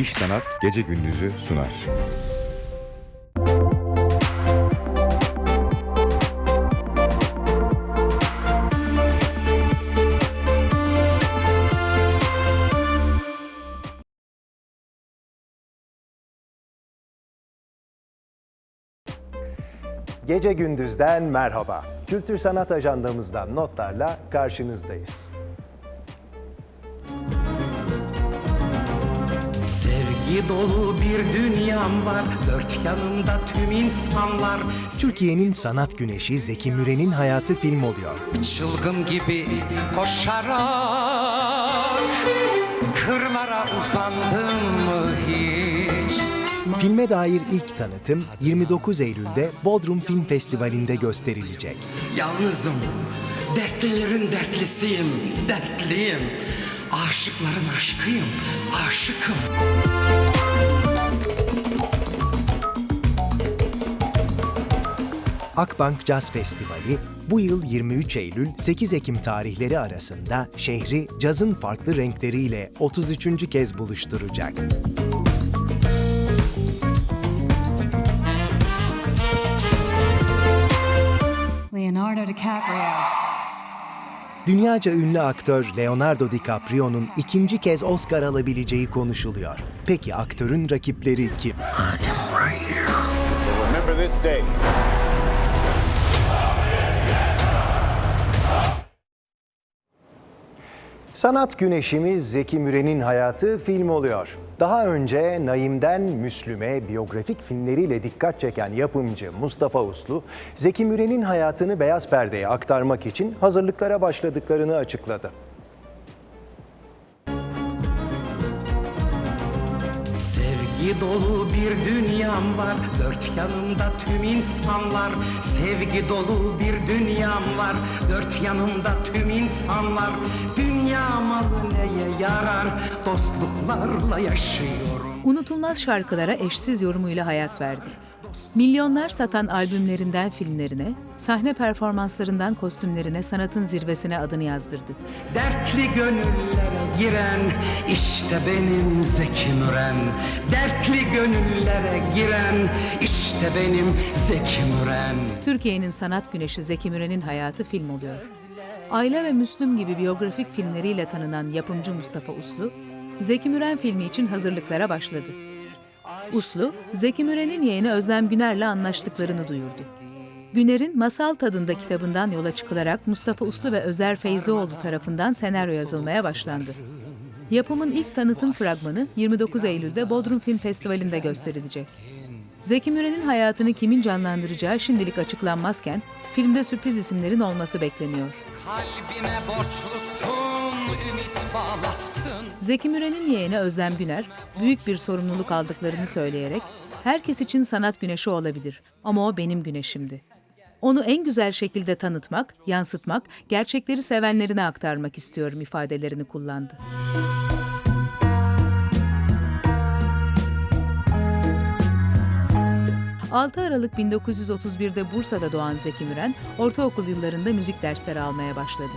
İş Sanat Gece Gündüz'ü sunar. Gece Gündüz'den merhaba. Kültür Sanat Ajandamızdan notlarla karşınızdayız. Sevgi dolu bir dünyam var Dört yanımda tüm insanlar Türkiye'nin sanat güneşi Zeki Müren'in hayatı film oluyor. Çılgın gibi koşarak Kırlara uzandım mı hiç Filme dair ilk tanıtım 29 Eylül'de Bodrum Film Festivali'nde gösterilecek. Yalnızım Dertlilerin dertlisiyim Dertliyim Aşıkların aşkıyım Aşıkım Akbank Caz Festivali bu yıl 23 Eylül 8 Ekim tarihleri arasında şehri cazın farklı renkleriyle 33. kez buluşturacak. Leonardo DiCaprio. Dünyaca ünlü aktör Leonardo DiCaprio'nun ikinci kez Oscar alabileceği konuşuluyor. Peki aktörün rakipleri kim? Remember this day. Sanat güneşimiz Zeki Müren'in hayatı film oluyor. Daha önce Naim'den Müslüme biyografik filmleriyle dikkat çeken yapımcı Mustafa Uslu, Zeki Müren'in hayatını beyaz perdeye aktarmak için hazırlıklara başladıklarını açıkladı. Sevgi dolu bir dünyam var Dört yanımda tüm insanlar Sevgi dolu bir dünyam var Dört yanımda tüm insanlar Dünya malı neye yarar Dostluklarla yaşıyorum Unutulmaz şarkılara eşsiz yorumuyla hayat verdi. Milyonlar satan albümlerinden filmlerine, sahne performanslarından kostümlerine sanatın zirvesine adını yazdırdı. Dertli gönüllere giren işte benim Zeki Müren Dertli gönüllere giren işte benim Zeki Müren Türkiye'nin sanat güneşi Zeki Müren'in hayatı film oluyor. Aile ve Müslüm gibi biyografik filmleriyle tanınan yapımcı Mustafa Uslu, Zeki Müren filmi için hazırlıklara başladı. Uslu, Zeki Müren'in yeğeni Özlem Güner'le anlaştıklarını duyurdu. Güner'in Masal Tadında kitabından yola çıkılarak Mustafa Uslu ve Özer Feyzioğlu tarafından senaryo yazılmaya başlandı. Yapımın ilk tanıtım fragmanı 29 Eylül'de Bodrum Film Festivali'nde gösterilecek. Zeki Müren'in hayatını kimin canlandıracağı şimdilik açıklanmazken, filmde sürpriz isimlerin olması bekleniyor. Kalbime borçlusun ümit bağlattın Zeki Müren'in yeğeni Özlem Güner, büyük bir sorumluluk aldıklarını söyleyerek, herkes için sanat güneşi olabilir ama o benim güneşimdi. Onu en güzel şekilde tanıtmak, yansıtmak, gerçekleri sevenlerine aktarmak istiyorum ifadelerini kullandı. ...6 Aralık 1931'de Bursa'da doğan Zeki Müren, ortaokul yıllarında müzik dersleri almaya başladı.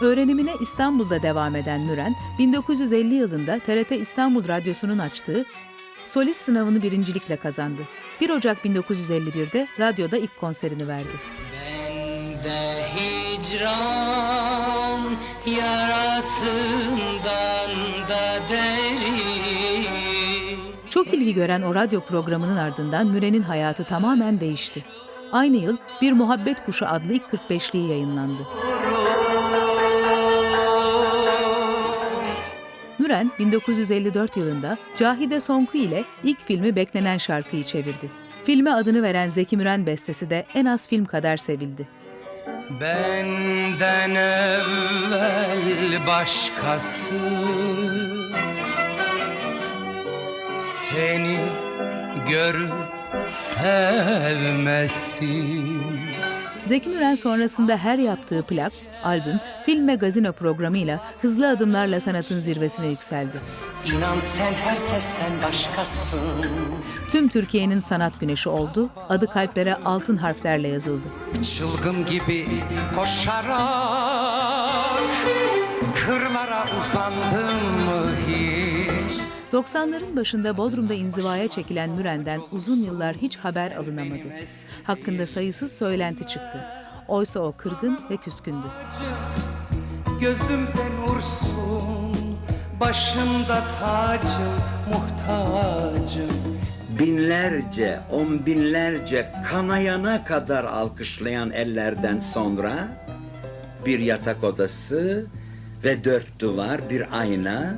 Öğrenimine İstanbul'da devam eden Müren, 1950 yılında TRT İstanbul Radyosu'nun açtığı solist sınavını birincilikle kazandı. 1 Ocak 1951'de radyoda ilk konserini verdi. Bende hicran yarasından da derin Çok ilgi gören o radyo programının ardından Müren'in hayatı tamamen değişti. Aynı yıl Bir Muhabbet Kuşu adlı ilk 45'liği yayınlandı. Müren 1954 yılında Cahide Sonku ile ilk filmi Beklenen Şarkıyı çevirdi. Filme adını veren Zeki Müren bestesi de en az film kadar sevildi. Benden evvel başkası Seni görüp sevmesin Zeki Müren sonrasında her yaptığı plak, albüm, film ve gazino programıyla hızlı adımlarla sanatın zirvesine yükseldi. İnan sen herkesten başkasın Tüm Türkiye'nin sanat güneşi oldu, adı kalplere altın harflerle yazıldı. Çılgın gibi koşarak Kırlara uzandım mı hiç 90'ların başında Bodrum'da inzivaya çekilen Müren'den uzun yıllar hiç haber alınamadı. Hakkında sayısız söylenti çıktı. Oysa o kırgın ve küskündü. Gözümde nursun Başımda tacım Muhtacım binlerce, on binlerce kanayana kadar alkışlayan ellerden sonra bir yatak odası ve dört duvar, bir ayna,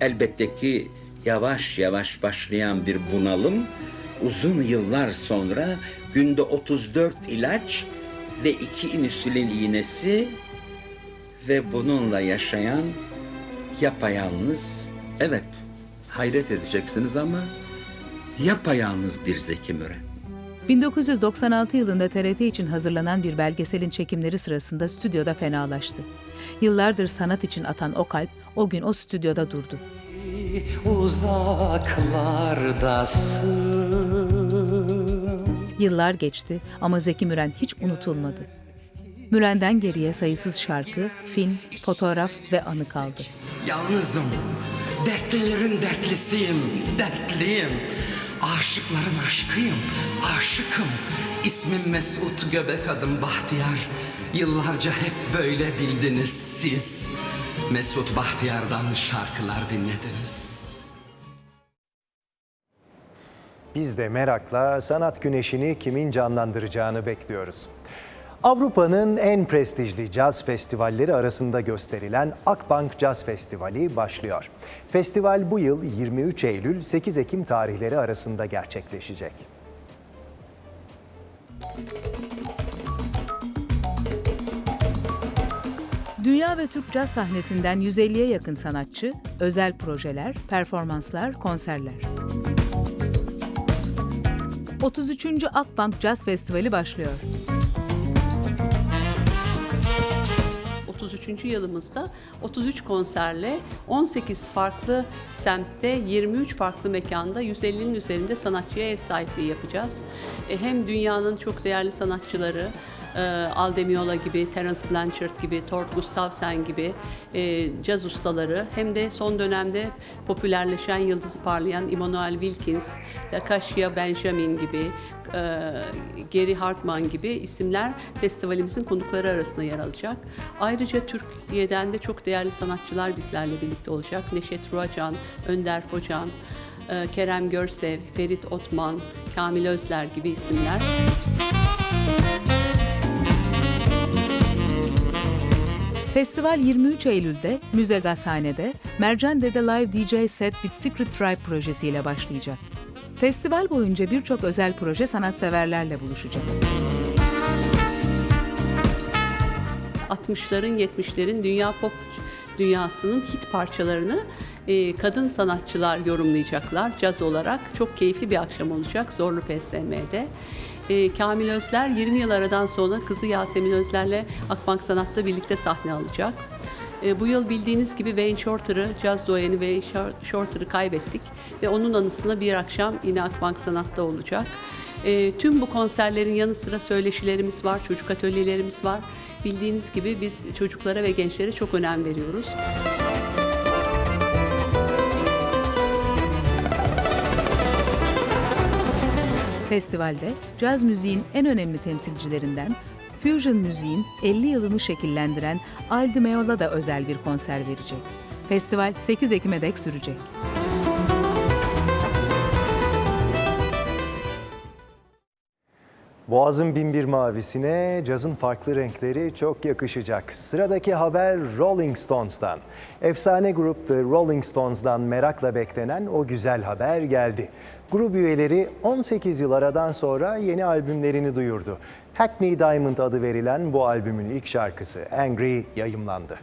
elbette ki yavaş yavaş başlayan bir bunalım, uzun yıllar sonra günde 34 ilaç ve iki insülin iğnesi ve bununla yaşayan yapayalnız, evet hayret edeceksiniz ama yapayalnız bir Zeki Müren. 1996 yılında TRT için hazırlanan bir belgeselin çekimleri sırasında stüdyoda fenalaştı. Yıllardır sanat için atan o kalp o gün o stüdyoda durdu. Uzaklardasın Yıllar geçti ama Zeki Müren hiç unutulmadı. Müren'den geriye sayısız şarkı, film, fotoğraf ve anı kaldı. Yalnızım, dertlilerin dertlisiyim, dertliyim. Aşıkların aşkıyım, aşıkım. İsmim Mesut, göbek adım Bahtiyar. Yıllarca hep böyle bildiniz siz. Mesut Bahtiyar'dan şarkılar dinlediniz. Biz de merakla sanat güneşini kimin canlandıracağını bekliyoruz. Avrupa'nın en prestijli caz festivalleri arasında gösterilen Akbank Caz Festivali başlıyor. Festival bu yıl 23 Eylül 8 Ekim tarihleri arasında gerçekleşecek. Dünya ve Türk caz sahnesinden 150'ye yakın sanatçı, özel projeler, performanslar, konserler. 33. Akbank Caz Festivali başlıyor. 33. yılımızda 33 konserle 18 farklı semtte 23 farklı mekanda 150'nin üzerinde sanatçıya ev sahipliği yapacağız. E, Hem dünyanın çok değerli sanatçıları e, Al Di Meola gibi, Terence Blanchard gibi, Tord Gustafsson gibi e, caz ustaları hem de son dönemde popülerleşen, yıldızı parlayan Immanuel Wilkins, Lakashia Benjamin gibi, e, Gary Hartman gibi isimler festivalimizin konukları arasında yer alacak. Ayrıca Türkiye'den de çok değerli sanatçılar bizlerle birlikte olacak. Neşet Ruacan, Önder Focan, e, Kerem Görsev, Ferit Otman, Kamil Özler gibi isimler. Festival 23 Eylül'de Müze Gazhane'de Mercan Dede Live DJ Set with Secret Tribe projesiyle başlayacak. Festival boyunca birçok özel proje sanatseverlerle buluşacak. 60'ların 70'lerin dünya pop dünyasının hit parçalarını e, kadın sanatçılar yorumlayacaklar caz olarak. Çok keyifli bir akşam olacak Zorlu PSM'de. E, Kamil Özler 20 yıl aradan sonra kızı Yasemin Özler'le Akbank Sanat'ta birlikte sahne alacak. E, bu yıl bildiğiniz gibi Wayne Shorter'ı, caz duayeni Wayne Shor- Shorter'ı kaybettik ve onun anısına bir akşam yine Akbank Sanat'ta olacak. Tüm bu konserlerin yanı sıra söyleşilerimiz var, çocuk atölyelerimiz var. Bildiğiniz gibi biz çocuklara ve gençlere çok önem veriyoruz. Festivalde caz müziğin en önemli temsilcilerinden Fusion müziğin 50 yılını şekillendiren Al Di Meola da özel bir konser verecek. Festival 8 Ekim'e dek sürecek. Boğazın binbir mavisine cazın farklı renkleri çok yakışacak. Sıradaki haber Rolling Stones'tan. Efsane grup The Rolling Stones'dan merakla beklenen o güzel haber geldi. Grup üyeleri 18 yıl aradan sonra yeni albümlerini duyurdu. Hackney Diamond adı verilen bu albümün ilk şarkısı Angry yayımlandı.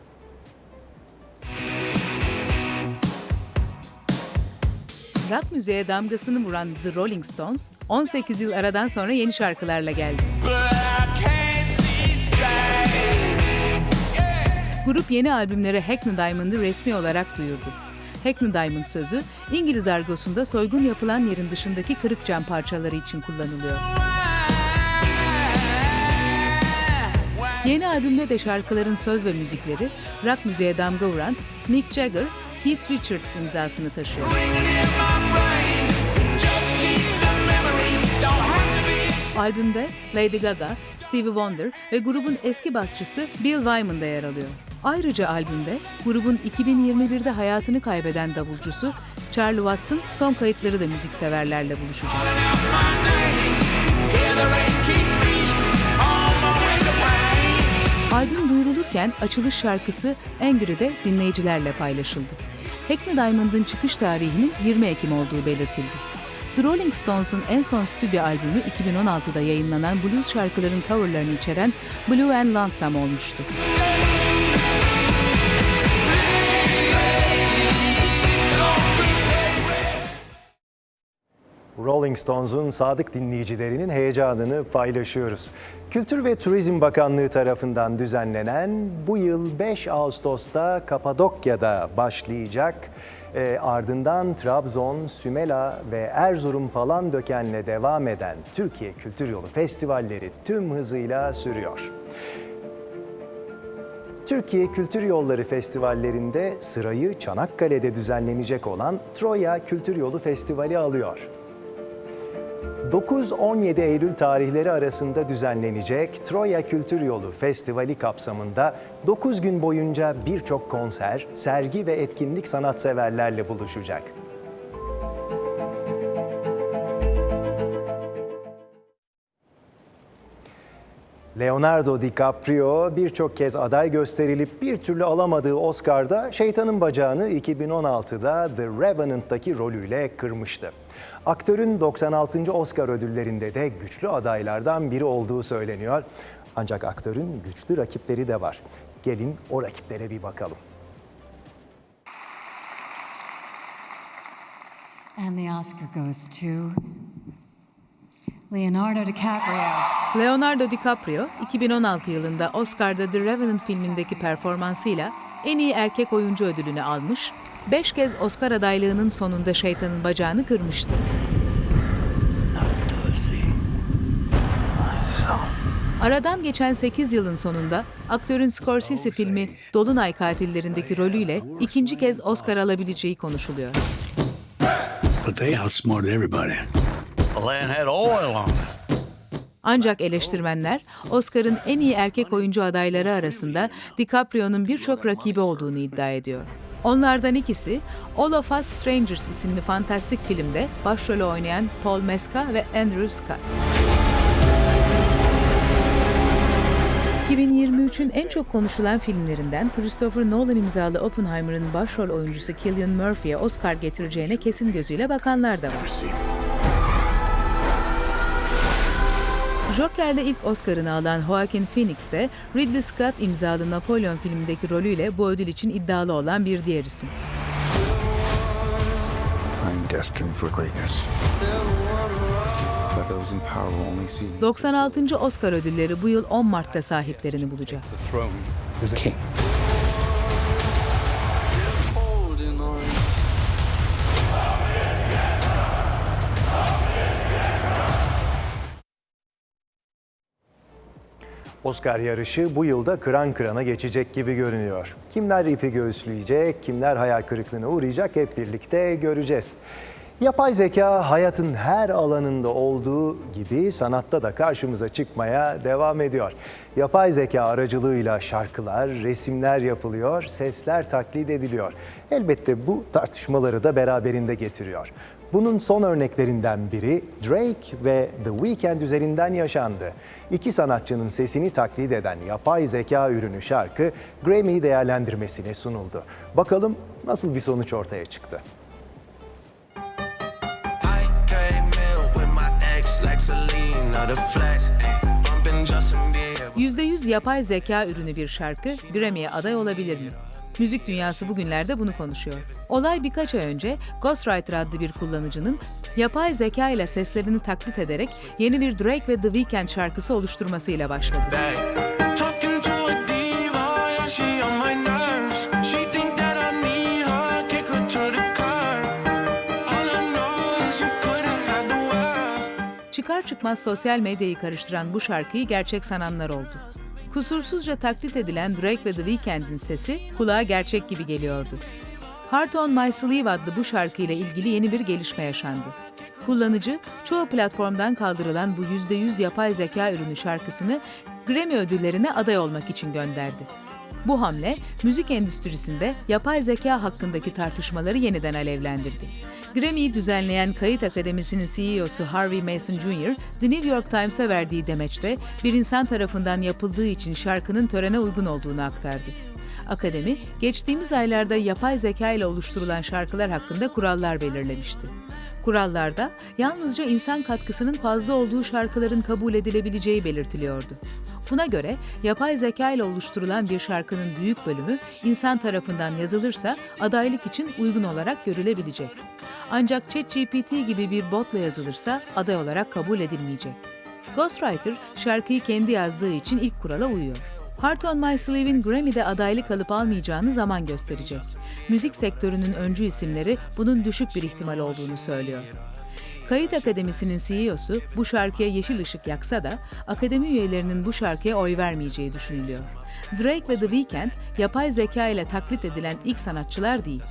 Rock müziğe damgasını vuran The Rolling Stones, 18 yıl aradan sonra yeni şarkılarla geldi. Grup yeni albümleri Hackney Diamond'ı resmi olarak duyurdu. Hackney Diamond sözü, İngiliz argosunda soygun yapılan yerin dışındaki kırık cam parçaları için kullanılıyor. Yeni albümde de şarkıların söz ve müzikleri rock müziğe damga vuran Mick Jagger, Keith Richards imzasını taşıyor. Albümde Lady Gaga, Stevie Wonder ve grubun eski basçısı Bill Wyman da yer alıyor. Ayrıca albümde grubun 2021'de hayatını kaybeden davulcusu Charlie Watts'ın son kayıtları da müzikseverlerle buluşacak. Albüm duyurulurken açılış şarkısı Angry'de dinleyicilerle paylaşıldı. Hackney Diamond'ın çıkış tarihinin 20 Ekim olduğu belirtildi. The Rolling Stones'un en son stüdyo albümü 2016'da yayınlanan blues şarkıların coverlarını içeren Blue and Lonesome olmuştu. Rolling Stones'un sadık dinleyicilerinin heyecanını paylaşıyoruz. Kültür ve Turizm Bakanlığı tarafından düzenlenen bu yıl 5 Ağustos'ta Kapadokya'da başlayacak e, ardından Trabzon, Sümela ve Erzurum Palandöken'le devam eden Türkiye Kültür Yolu Festivalleri tüm hızıyla sürüyor. Türkiye Kültür Yolları Festivallerinde sırayı Çanakkale'de düzenlenecek olan Troya Kültür Yolu Festivali alıyor. 9-17 Eylül tarihleri arasında düzenlenecek Troya Kültür Yolu Festivali kapsamında 9 gün boyunca birçok konser, sergi ve etkinlik sanatseverlerle buluşacak. Leonardo DiCaprio birçok kez aday gösterilip bir türlü alamadığı Oscar'da Şeytanın Bacağını 2016'da The Revenant'taki rolüyle kırmıştı. Aktörün 96. Oscar ödüllerinde de güçlü adaylardan biri olduğu söyleniyor. Ancak aktörün güçlü rakipleri de var. Gelin o rakiplere bir bakalım. And the Oscar goes to Leonardo DiCaprio. Leonardo DiCaprio, 2016 yılında Oscar'da The Revenant filmindeki performansıyla en iyi erkek oyuncu ödülünü almış, 5 kez Oscar adaylığının sonunda şeytanın bacağını kırmıştı. Aradan geçen 8 yılın sonunda aktörün Scorsese filmi Dolunay Katillerindeki rolüyle ikinci kez Oscar alabileceği konuşuluyor. But they outsmarted everybody. Ancak eleştirmenler Oscar'ın en iyi erkek oyuncu adayları arasında DiCaprio'nun birçok rakibi olduğunu iddia ediyor. Onlardan ikisi All of Us Strangers isimli fantastik filmde başrolü oynayan Paul Mescal ve Andrew Scott. 2023'ün en çok konuşulan filmlerinden Christopher Nolan imzalı Oppenheimer'ın başrol oyuncusu Cillian Murphy'ye Oscar getireceğine kesin gözüyle bakanlar da var. Joker'de ilk Oscar'ını alan Joaquin Phoenix de Ridley Scott imzalı Napolyon filmindeki rolüyle bu ödül için iddialı olan bir diğer isim. I'm destined for greatness. But those in power will only see 96. Oscar ödülleri bu yıl 10 Mart'ta sahiplerini bulacak. King. Oscar yarışı bu yılda kıran kırana geçecek gibi görünüyor. Kimler ipi göğüsleyecek, kimler hayal kırıklığına uğrayacak hep birlikte göreceğiz. Yapay zeka hayatın her alanında olduğu gibi sanatta da karşımıza çıkmaya devam ediyor. Yapay zeka aracılığıyla şarkılar, resimler yapılıyor, sesler taklit ediliyor. Elbette bu tartışmaları da beraberinde getiriyor. Bunun son örneklerinden biri Drake ve The Weeknd üzerinden yaşandı. İki sanatçının sesini taklit eden yapay zeka ürünü şarkı Grammy değerlendirmesine sunuldu. Bakalım nasıl bir sonuç ortaya çıktı. I came in with my ex like Selena, the flex. Bumping Justin Bieber. %100 yapay zeka ürünü bir şarkı Grammy'ye aday olabilir mi? Müzik dünyası bugünlerde bunu konuşuyor. Olay birkaç ay önce Ghostwriter adlı bir kullanıcının yapay zeka ile seslerini taklit ederek yeni bir Drake ve The Weeknd şarkısı oluşturmasıyla başladı. Çıkar çıkmaz sosyal medyayı karıştıran bu şarkıyı gerçek sananlar oldu. Kusursuzca taklit edilen Drake ve The Weeknd'in sesi kulağa gerçek gibi geliyordu. Heart on My Sleeve adlı bu şarkıyla ilgili yeni bir gelişme yaşandı. Kullanıcı, çoğu platformdan kaldırılan bu %100 yapay zeka ürünü şarkısını Grammy ödüllerine aday olmak için gönderdi. Bu hamle, müzik endüstrisinde yapay zeka hakkındaki tartışmaları yeniden alevlendirdi. Grammy'yi düzenleyen Kayıt Akademisi'nin CEO'su Harvey Mason Jr., The New York Times'a verdiği demeçte bir insan tarafından yapıldığı için şarkının törene uygun olduğunu aktardı. Akademi, geçtiğimiz aylarda yapay zeka ile oluşturulan şarkılar hakkında kurallar belirlemişti. Kurallarda yalnızca insan katkısının fazla olduğu şarkıların kabul edilebileceği belirtiliyordu. Buna göre yapay zeka ile oluşturulan bir şarkının büyük bölümü insan tarafından yazılırsa adaylık için uygun olarak görülebilecek. Ancak ChatGPT gibi bir botla yazılırsa aday olarak kabul edilmeyecek. Ghostwriter şarkıyı kendi yazdığı için ilk kurala uyuyor. Heart on My Sleeve'in Grammy'de adaylık alıp almayacağını zaman gösterecek. Müzik sektörünün öncü isimleri bunun düşük bir ihtimal olduğunu söylüyor. Kayıt Akademisi'nin CEO'su bu şarkıya yeşil ışık yaksa da akademi üyelerinin bu şarkıya oy vermeyeceği düşünülüyor. Drake ve The Weeknd yapay zeka ile taklit edilen ilk sanatçılar değil.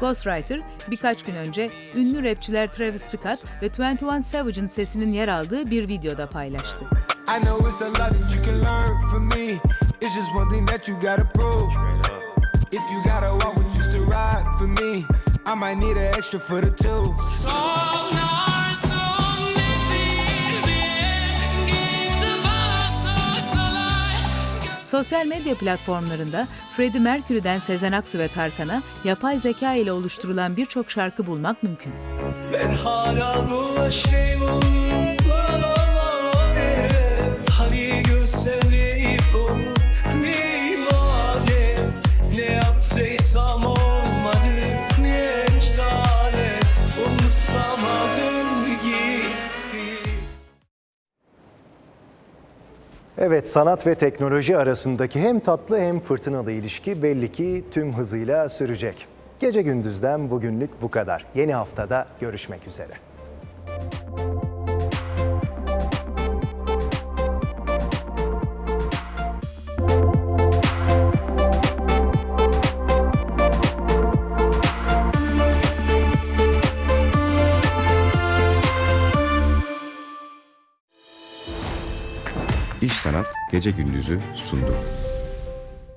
Ghostwriter birkaç gün önce ünlü rapçiler Travis Scott ve 21 Savage'ın sesinin yer aldığı bir videoda paylaştı. I know it's a lot that you can learn from me. It's just one thing that you gotta prove. If you gotta walk with just to ride for me, I might need an extra for the two. Sosyal medya platformlarında Freddie Mercury'den Sezen Aksu ve Tarkan'a yapay zeka ile oluşturulan birçok şarkı bulmak mümkün. Ben hala dolaşıyorum. Evet, sanat ve teknoloji arasındaki hem tatlı hem fırtınalı ilişki belli ki tüm hızıyla sürecek. Gece gündüzden bugünlük bu kadar. Yeni haftada görüşmek üzere. Gece Gündüz'ü sundu.